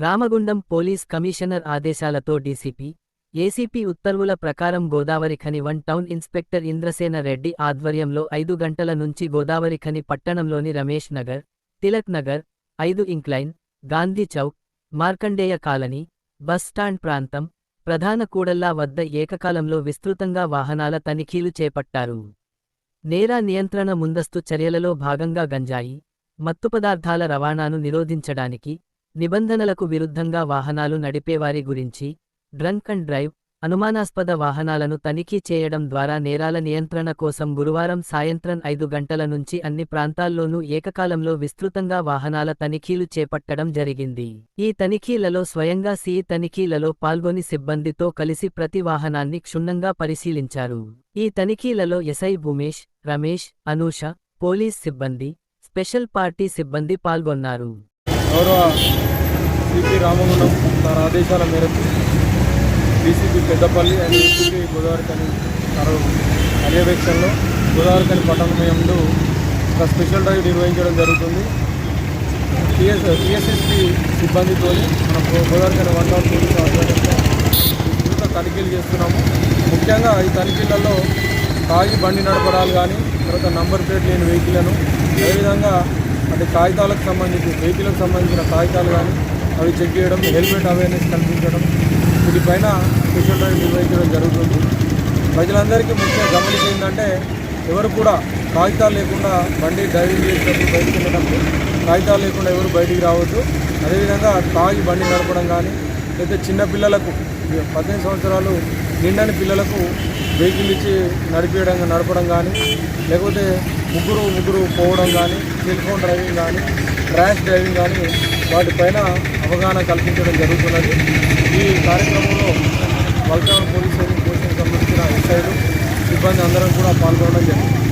Ramagundam police commissioner ఆదేశాలతో DCP ACP ఉత్తర్వుల ప్రకారం Godavarikhani one town inspector Indrasena Reddy ఆధ్వర్యంలో ఐదు గంటల నుంచి గోదావరి ఖని పట్టణంలోని రమేష్ నగర్ తిలక్ నగర్ ఐదు incline Gandhi Chowk Markandeya colony bus stand ప్రాంతం ప్రధాన కూడల్లా వద్ద ఏకకాలంలో విస్తృతంగా వాహనాల తనిఖీలు చేపట్టారు. నేరా నియంత్రణ ముందస్తు చర్యలలో భాగంగా గంజాయి మత్తు పదార్థాల రవాణాను నిరోధించడానికి నిబంధనలకు విరుద్ధంగా వాహనాలు నడిపేవారి గురించి డ్రంక్ అండ్ డ్రైవ్ అనుమానాస్పద వాహనాలను తనిఖీ చేయడం ద్వారా నేరాల నియంత్రణ కోసం గురువారం సాయంత్రం ఐదు గంటల నుంచి అన్ని ప్రాంతాల్లోనూ ఏకకాలంలో విస్తృతంగా వాహనాల తనిఖీలు చేపట్టడం జరిగింది. ఈ తనిఖీలలో స్వయంగా సిఈ తనిఖీలలో పాల్గొని సిబ్బందితో కలిసి ప్రతి వాహనాన్ని క్షుణ్ణంగా పరిశీలించారు. ఈ తనిఖీలలో ఎస్ఐ భూమేష్ రమేష్ అనూష పోలీస్ సిబ్బంది స్పెషల్ పార్టీ సిబ్బంది పాల్గొన్నారు. గౌరవ సిపి రామగుండం తన ఆదేశాల మేరకు DCP Peddapalli and DCP Godavarikhani పర్యవేక్షణలో గోదావరికని పట్టణమయంలో ఒక స్పెషల్ డ్రైవ్ నిర్వహించడం జరుగుతుంది. టీఎస్ టీఎస్ఎస్పి సిబ్బందితో మన గోదావరికని వన్ టౌన్ పోలీసు ఆధ్వర్యంలో తనిఖీలు చేస్తున్నాము. ముఖ్యంగా ఈ తనిఖీలలో తాగి బండి నడపడాలు కానీ తర్వాత నంబర్ ప్లేట్ లేని వెహికల్ను అదేవిధంగా అంటే కాగితాలకు సంబంధించి వెహికల్కి సంబంధించిన కాగితాలు కానీ అవి చెక్ చేయడం హెల్మెట్ అవేర్నెస్ కల్పించడం వీటిపైన స్పెషల్ డ్రైవ్ నిర్వహించడం జరుగుతుంది. ప్రజలందరికీ ముఖ్య గమనిక ఏంటంటే ఎవరు కూడా కాగితాలు లేకుండా బండి డ్రైవింగ్ చేసేటప్పుడు బయటకు వెళ్ళినప్పుడు కాగితాలు లేకుండా ఎవరు బయటికి రావద్దు. అదేవిధంగా తాగి బండి నడపడం కానీ లేదా చిన్నపిల్లలకు పద్దెనిమిది సంవత్సరాలు నిండని పిల్లలకు వెహికల్ ఇచ్చి నడిపించడం నడపడం కానీ లేకపోతే ముగ్గురు ముగ్గురు పోవడం కానీ సెల్ఫోన్ డ్రైవింగ్ కానీ ర్యాష్ డ్రైవింగ్ కానీ వాటిపైన అవగాహన కల్పించడం జరుగుతున్నది. ఈ కార్యక్రమంలో వల్కాన్ పోలీస్ స్టేషన్ పోలీసులకు సంబంధించిన ఎస్ఐలు సిబ్బంది అందరం కూడా పాల్గొనడం జరిగింది.